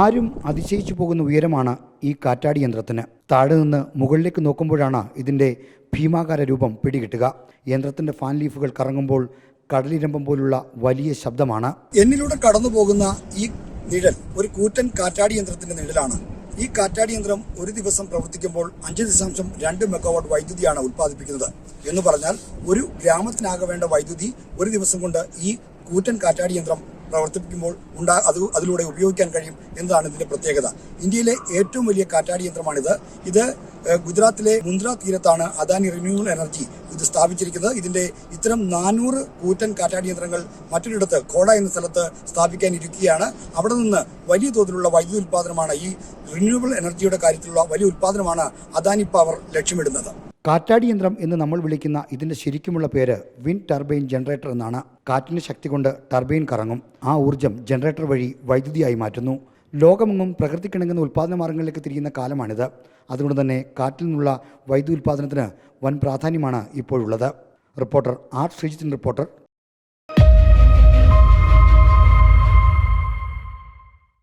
ആരും അതിശയിച്ചു പോകുന്ന ഉയരമാണ് ഈ കാറ്റാടി യന്ത്രത്തിന്. താഴെ നിന്ന് മുകളിലേക്ക് നോക്കുമ്പോഴാണ് ഇതിന്റെ ഭീമാകാര രൂപം പിടികിട്ടുക. യന്ത്രത്തിന്റെ ഫാൻ ലീഫുകൾ കറങ്ങുമ്പോൾ കടലിരമ്പം പോലുള്ള വലിയ ശബ്ദമാണ്. എന്നിലൂടെ കടന്നു പോകുന്ന ഈ നിഴൽ ഒരു കൂറ്റൻ കാറ്റാടി യന്ത്രത്തിന്റെ നിഴലാണ്. ഈ കാറ്റാടി യന്ത്രം ഒരു ദിവസം പ്രവർത്തിക്കുമ്പോൾ അഞ്ച് ദശാംശം രണ്ട് മെഗാവാട്ട് വൈദ്യുതിയാണ് ഉത്പാദിപ്പിക്കുന്നത് എന്ന് പറഞ്ഞാൽ ഒരു ഗ്രാമത്തിനാകെ വേണ്ട വൈദ്യുതി ഒരു ദിവസം കൊണ്ട് ഈ കൂറ്റൻ കാറ്റാടി യന്ത്രം പ്രവർത്തിപ്പിക്കുമ്പോൾ ഉണ്ടാ അത് അതിലൂടെ ഉപയോഗിക്കാൻ കഴിയും എന്നതാണ് ഇതിന്റെ പ്രത്യേകത. ഇന്ത്യയിലെ ഏറ്റവും വലിയ കാറ്റാടി യന്ത്രമാണിത്. ഇത് ഗുജറാത്തിലെ മുന്ദ്ര തീരത്താണ് അദാനി റിന്യൂവൽ എനർജി ഇത് സ്ഥാപിച്ചിരിക്കുന്നത്. ഇതിന്റെ ഇത്തരം നാനൂറ് കൂറ്റൻ കാറ്റാടി യന്ത്രങ്ങൾ മറ്റൊരിടത്ത് കോട എന്ന സ്ഥലത്ത് സ്ഥാപിക്കാൻ ഇരിക്കുകയാണ്. അവിടെ നിന്ന് വലിയ തോതിലുള്ള വൈദ്യുതി ഉൽപ്പാദനമാണ് ഈ റിന്യൂവൽ എനർജിയുടെ കാര്യത്തിലുള്ള വലിയ ഉൽപ്പാദനമാണ് അദാനി പവർ ലക്ഷ്യമിടുന്നത്. കാറ്റാടി യന്ത്രം എന്ന് നമ്മൾ വിളിക്കുന്ന ഇതിന്റെ ശരിക്കുമുള്ള പേര് വിൻഡ് ടർബൈൻ ജനറേറ്റർ എന്നാണ്. കാറ്റിന്റെ ശക്തി കൊണ്ട് ടർബൈൻ കറങ്ങും. ആ ഊർജം ജനറേറ്റർ വഴി വൈദ്യുതിയായി മാറ്റുന്നു. ലോകമെങ്ങും പ്രകൃതിക്കിണങ്ങുന്ന ഉൽപ്പാദന മാർഗങ്ങളിലേക്ക് തിരിയുന്ന കാലമാണിത്. അതുകൊണ്ട് തന്നെ കാറ്റിൽ നിന്നുള്ള വൈദ്യുതി ഉൽപ്പാദനത്തിന് വൻ പ്രാധാന്യമാണ് ഇപ്പോഴുള്ളത്. റിപ്പോർട്ടർ ആർ ശ്രീജിത്തിൻ റിപ്പോർട്ടർ.